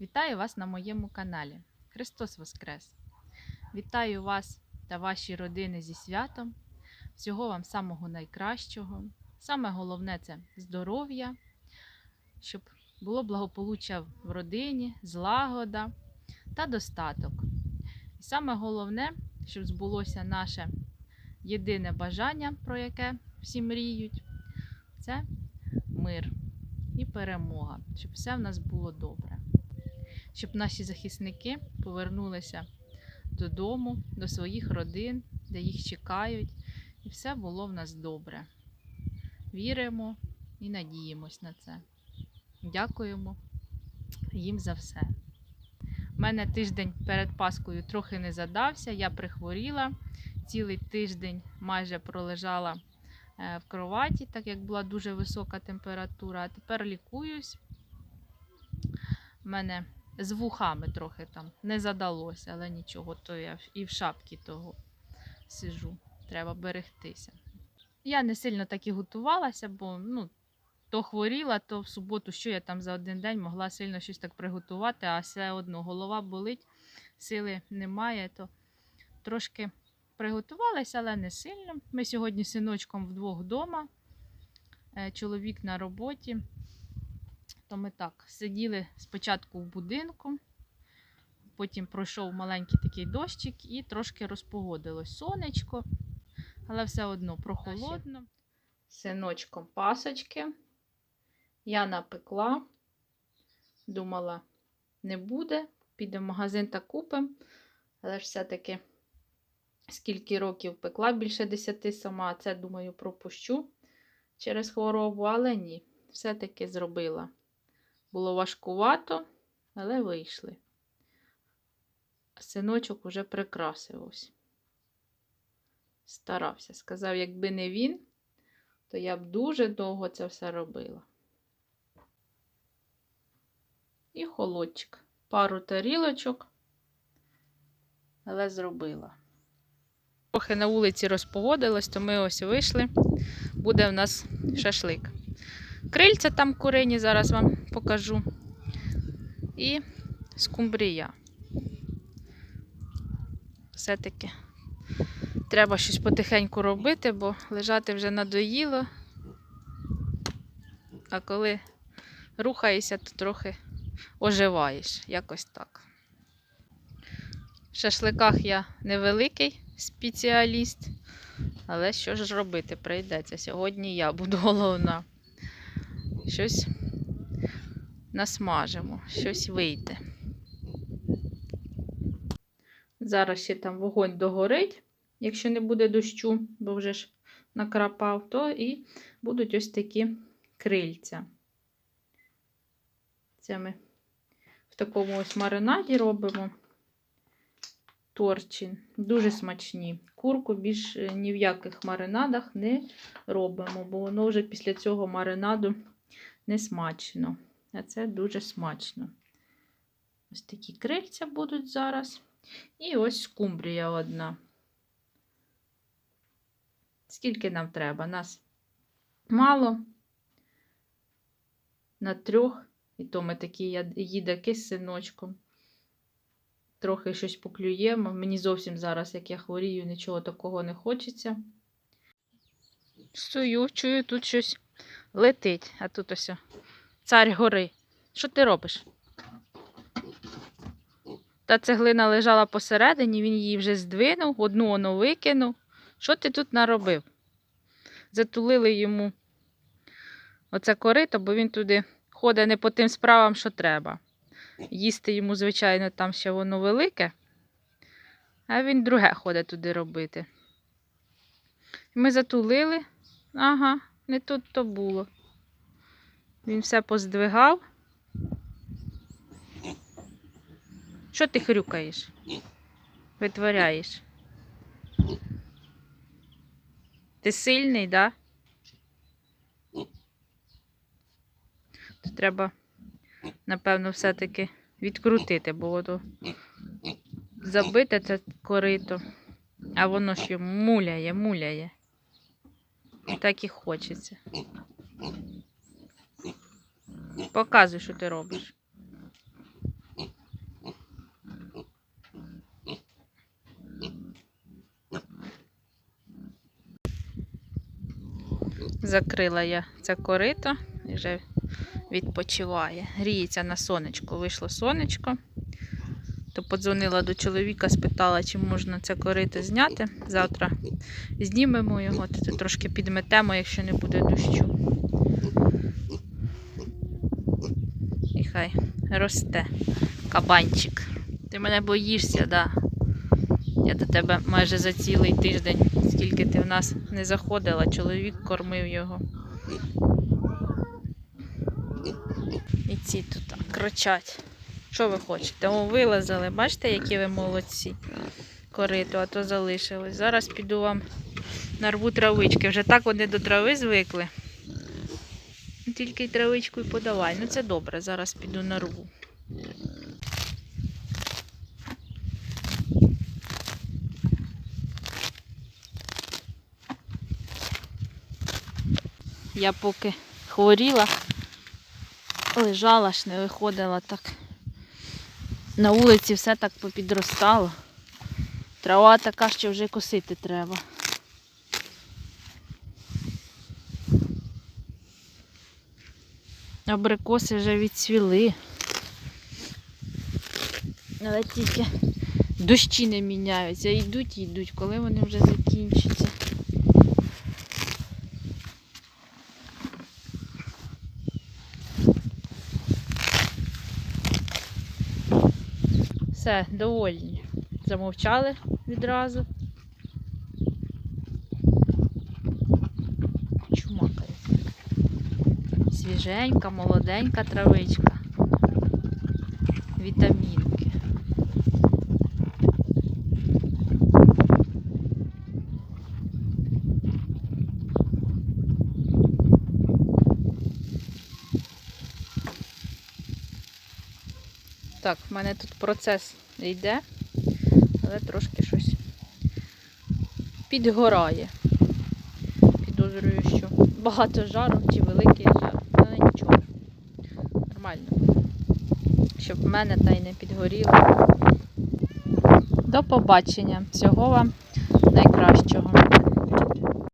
Вітаю вас на моєму каналі. Христос Воскрес! Вітаю вас та ваші родини зі святом. Всього вам самого найкращого. Саме головне це здоров'я, щоб було благополуччя в родині, злагода та достаток. І саме головне, щоб збулося наше єдине бажання, про яке всі мріють, це мир і перемога, щоб все в нас було добре. Щоб наші захисники повернулися додому, до своїх родин, де їх чекають, і все було в нас добре. Віримо і надіємось на це. Дякуємо їм за все. У мене тиждень перед Паскою трохи не задався, я прихворіла. Цілий тиждень майже пролежала е, в кроваті, так як була дуже висока температура. А тепер лікуюсь. У мене з вухами трохи там не задалося, але нічого, то я і в шапці того сижу. Треба берегтися. Я не сильно так і готувалася, бо ну, то хворіла, то в суботу, що я там за один день могла сильно щось так приготувати, а все одно голова болить, сили немає, то трошки приготувалася, але не сильно. Ми сьогодні з синочком вдвох вдома, е, чоловік на роботі. То ми так сиділи спочатку в будинку, потім пройшов маленький такий дощик і трошки розпогодилось сонечко, але все одно прохолодно. Синочком пасочки. Я напекла, думала, не буде, підемо в магазин та купимо, але ж все-таки скільки років пекла, більше 10 сама, це, думаю, пропущу через хворобу, але ні, все-таки зробила. Було важкувато, але вийшли. Синочок уже прикрасив ось. Старався. Сказав, якби не він, то я б дуже довго це все робила. І холодчик. Пару тарілочок, але зробила. Трохи на вулиці розпогодилось, то ми ось вийшли. Буде в нас шашлик. Крильця там курині, зараз вам покажу. І скумбрія. Все-таки треба щось потихеньку робити, бо лежати вже надоїло. А коли рухаєшся, то трохи оживаєш. Якось так. В шашликах я невеликий спеціаліст, але що ж робити, прийдеться. Сьогодні я буду головна щось насмажимо, щось вийде. Зараз ще там вогонь догорить, якщо не буде дощу, бо вже ж накрапав, то і будуть ось такі крильця. Це ми в такому ось маринаді робимо торчин. Дуже смачні. Курку більш ні в яких маринадах не робимо, бо воно вже після цього маринаду не смачно. А це дуже смачно. Ось такі крильця будуть зараз. І ось скумбрія одна. Скільки нам треба? Нас мало. На трьох. І то ми такі їдаки з синочком. Трохи щось поклюємо. Мені зовсім зараз, як я хворію, нічого такого не хочеться. Стою, чую, тут щось летить, а тут ось цар гори. Що ти робиш? Та цеглина лежала посередині, він її вже здвинув, одну воно викинув. Що ти тут наробив? Затулили йому оце корито, бо він туди ходить не по тим справам, що треба. Їсти йому, звичайно, там ще воно велике, а він друге ходить туди робити. Ми затулили, ага, не тут то було. Він все поздвигав. Що ти хрюкаєш? Витворяєш? Ти сильний, да? То треба, напевно, все-таки відкрутити, бо воно забите це корито, а воно ж йому муляє, муляє так і хочеться. Показуй, що ти робиш. Закрила я це корито і вже відпочиває. Гріється на сонечку. Вийшло сонечко. То подзвонила до чоловіка, спитала, чи можна це корито зняти. Завтра знімемо його, то трошки підметемо, якщо не буде дощу. І хай росте кабанчик. Ти мене боїшся, да. Я до тебе майже за цілий тиждень, скільки ти в нас не заходила, чоловік кормив його. І ці тут кричать. Що ви хочете? О, вилазили. Бачите, які ви молодці. Корито, а то залишилось. Зараз піду вам нарву травички. Вже так вони до трави звикли. Тільки й травичку й подавай. Ну це добре, зараз піду нарву. Я поки хворіла, лежала ж, не виходила так. На вулиці все так попідростало. Трава така, що вже косити треба. Абрикоси вже відцвіли. Але тільки дощі не міняються. Йдуть йдуть, коли вони вже закінчаться. Все, довольні. Замовчали відразу. Чумакає. Свіженька, молоденька травичка. Вітамінки. Так, в мене тут процес йде, але трошки щось підгорає. Підозрюю, що багато жару чи великий жар, але нічого. Нормально. Щоб в мене та й не підгоріло. До побачення. Всього вам найкращого.